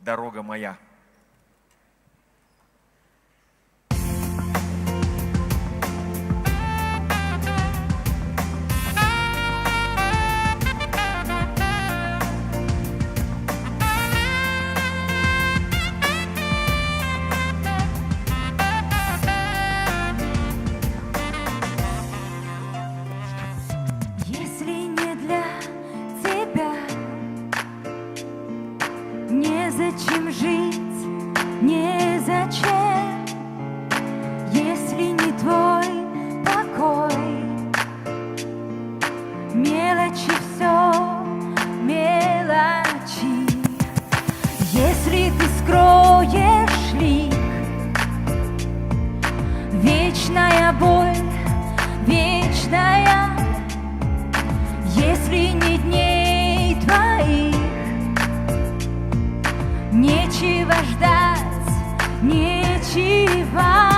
дорога моя. Не дней твоих, нечего ждать, нечего.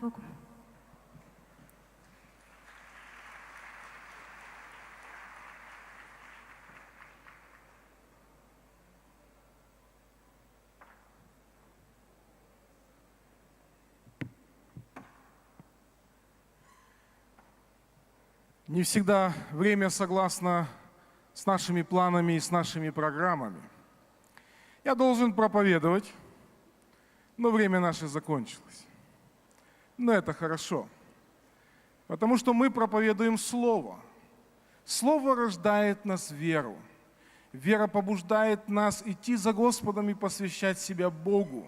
Богу. Не всегда время согласно с нашими планами и с нашими программами. Я должен проповедовать, но время наше закончилось. Но это хорошо, потому что мы проповедуем Слово. Слово рождает нас веру. Вера побуждает нас идти за Господом и посвящать себя Богу.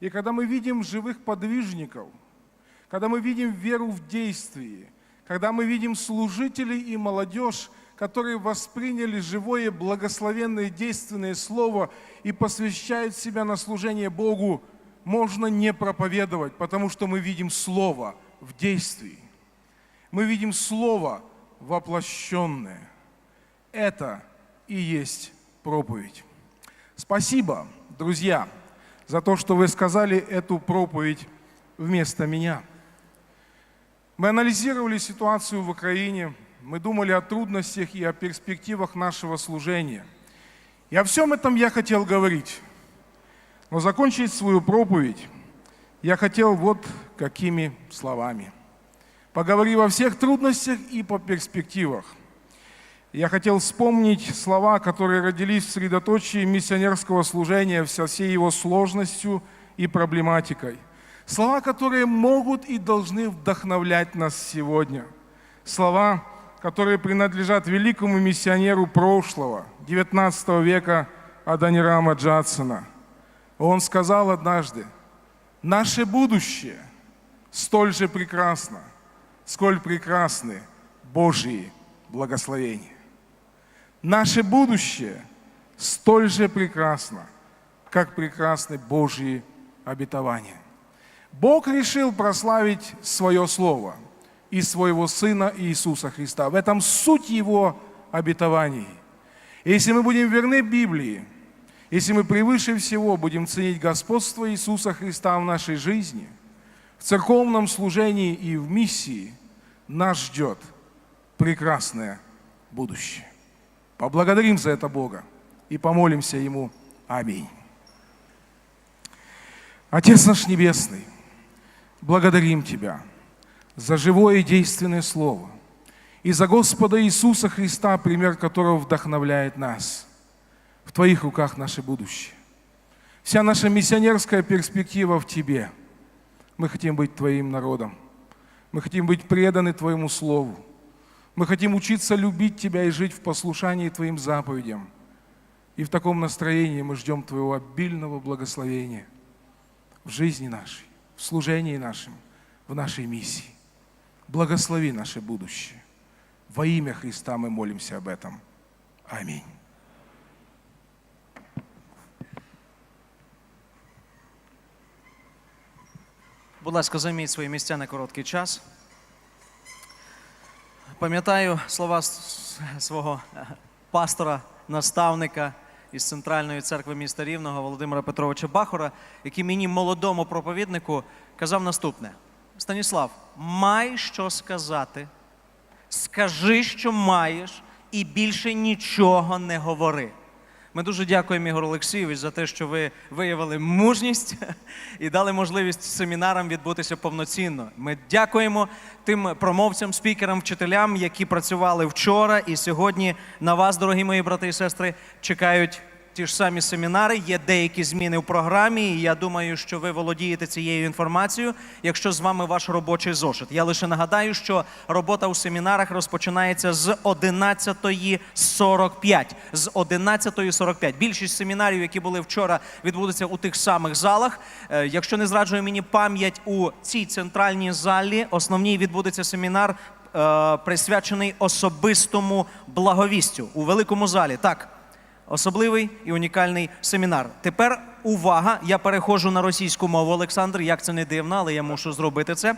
И когда мы видим живых подвижников, когда мы видим веру в действии, когда мы видим служителей и молодежь, которые восприняли живое, благословенное, действенное слово и посвящают себя на служение Богу, можно не проповедовать, потому что мы видим слово в действии. Мы видим слово воплощенное. Это и есть проповедь. Спасибо, друзья, за то, что вы сказали эту проповедь вместо меня. Мы анализировали ситуацию в Украине, мы думали о трудностях и о перспективах нашего служения. И о всем этом я хотел говорить. Но закончить свою проповедь я хотел вот какими словами. Поговорив о всех трудностях и по перспективах. Я хотел вспомнить слова, которые родились в средоточии миссионерского служения со всей его сложностью и проблематикой. Слова, которые могут и должны вдохновлять нас сегодня. Слова, которые принадлежат великому миссионеру прошлого, 19 века Аданирама Джадсона. Он сказал однажды, наше будущее столь же прекрасно, сколь прекрасны Божьи благословения. Наше будущее столь же прекрасно, как прекрасны Божьи обетования. Бог решил прославить свое Слово и своего Сына Иисуса Христа. В этом суть Его обетований. Если мы будем верны Библии, если мы превыше всего будем ценить господство Иисуса Христа в нашей жизни, в церковном служении и в миссии, нас ждет прекрасное будущее. Поблагодарим за это Бога и помолимся Ему. Аминь. Отец наш Небесный, благодарим Тебя за живое и действенное Слово и за Господа Иисуса Христа, пример которого вдохновляет нас. В Твоих руках наше будущее. Вся наша миссионерская перспектива в Тебе. Мы хотим быть Твоим народом. Мы хотим быть преданы Твоему Слову. Мы хотим учиться любить Тебя и жить в послушании Твоим заповедям. И в таком настроении мы ждем Твоего обильного благословения в жизни нашей, в служении нашем, в нашей миссии. Благослови наше будущее. Во имя Христа мы молимся об этом. Аминь. Будь ласка, займіть свої місця на короткий час. Пам'ятаю слова свого е, пастора, наставника із Центральної церкви міста Рівного Володимира Петровича Бахора, який мені молодому проповіднику казав наступне: Станіслав, май що сказати, скажи, що маєш, і більше нічого не говори. Ми дуже дякуємо, Ігор Олексійович, за те, що ви виявили мужність і дали можливість семінарам відбутися повноцінно. Ми дякуємо тим промовцям, спікерам, вчителям, які працювали вчора і сьогодні на вас, дорогі мої брати і сестри, чекають ті ж самі семінари. Є деякі зміни в програмі. І я думаю, що ви володієте цією інформацією, якщо з вами ваш робочий зошит. Я лише нагадаю, що робота у семінарах розпочинається з 11.45. З 11.45. Більшість семінарів, які були вчора, відбудуться у тих самих залах. Е, Якщо не зраджує мені пам'ять у цій центральній залі, основній відбудеться семінар. е, Присвячений особистому благовістю у великому залі. Так, Особливий і унікальний семінар. Тепер увага! Я переходжу на російську мову, Олександр. Як це не дивно, але я мушу зробити це.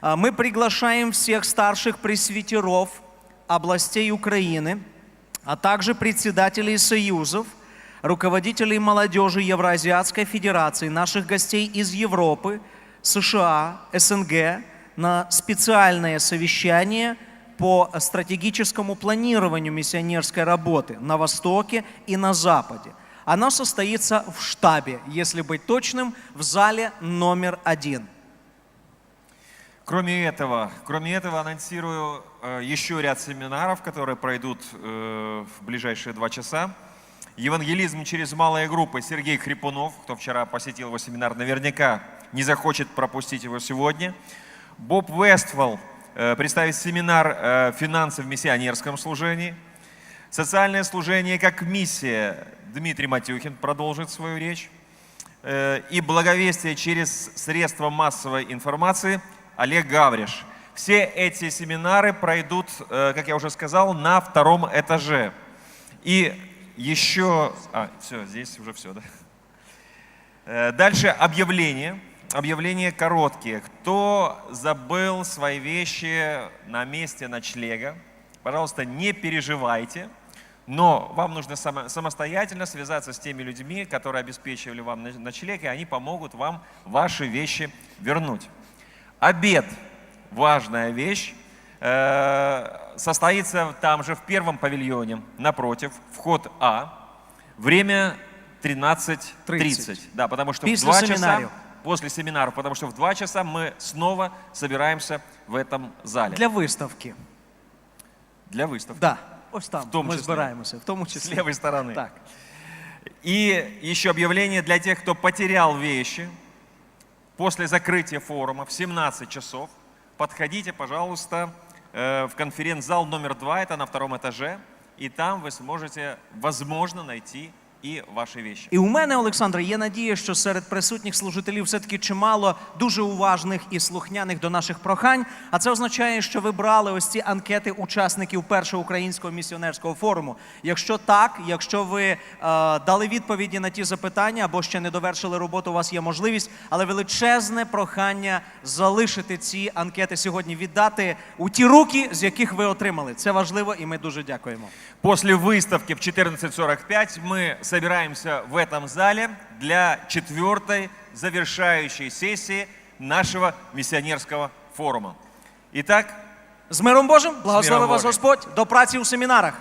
А, Мы приглашаем всех старших пресвитеров областей Украины, а также председателей союзов, руководителей молодежи Евроазиатской Федерации, наших гостей из Европы, США, СНГ на специальное совещание по стратегическому планированию миссионерской работы на Востоке и на Западе. Оно состоится в штабе, если быть точным, в зале номер один. Кроме этого, кроме этого анонсирую э, еще ряд семинаров, которые пройдут э, в ближайшие два часа. Евангелизм через малые группы Сергей Хрипунов, кто вчера посетил его семинар, наверняка не захочет пропустить его сегодня. Боб Вестфол э, представит семинар э, «Финансы в миссионерском служении». Социальное служение как миссия Дмитрий Матюхин продолжит свою речь. Э, И благовестие через средства массовой информации Олег Гавриш. Все эти семинары пройдут, как я уже сказал, на втором этаже. И еще... А, все, здесь уже все, да? Дальше объявление. Объявления короткие. Кто забыл свои вещи на месте ночлега, пожалуйста, не переживайте. Но вам нужно само- самостоятельно связаться с теми людьми, которые обеспечивали вам ноч- ночлег, и они помогут вам ваши вещи вернуть. Обед – важная вещь. Э, Состоится там же в первом павильоне, напротив, вход А. Время 13.30. 30. Да, потому что в 2 часа после семинаров, потому что в 2 часа мы снова собираемся в этом зале Для виставки. для выставки. Да. Ось там В тому ми числі. збираємося, в тому С числі. левой стороны. Так. И еще объявление для тех, кто потерял вещи. После закрытия форума в 17 часов подходите, пожалуйста, э, в конференц-зал номер два, это на втором этаже, и там вы сможете, возможно, найти и ваши вещи. І у мене, Олександре, є надія, що серед присутніх служителів все-таки чимало дуже уважних і слухняних до наших прохань. А це означає, що ви брали ось ці анкети учасників першого українського місіонерського форуму. Якщо так, якщо ви е, дали відповіді на ті запитання або ще не довершили роботу, у вас є можливість, але величезне прохання залишити ці анкети сьогодні, віддати у ті руки, з яких ви отримали. Це важливо, і ми дуже дякуємо. После выставки в 14.45 мы собираемся в этом зале для четвертой завершающей сессии нашего миссионерского форума. Итак, З миром Божим, благослови вас. Господь, до праці у семінарах.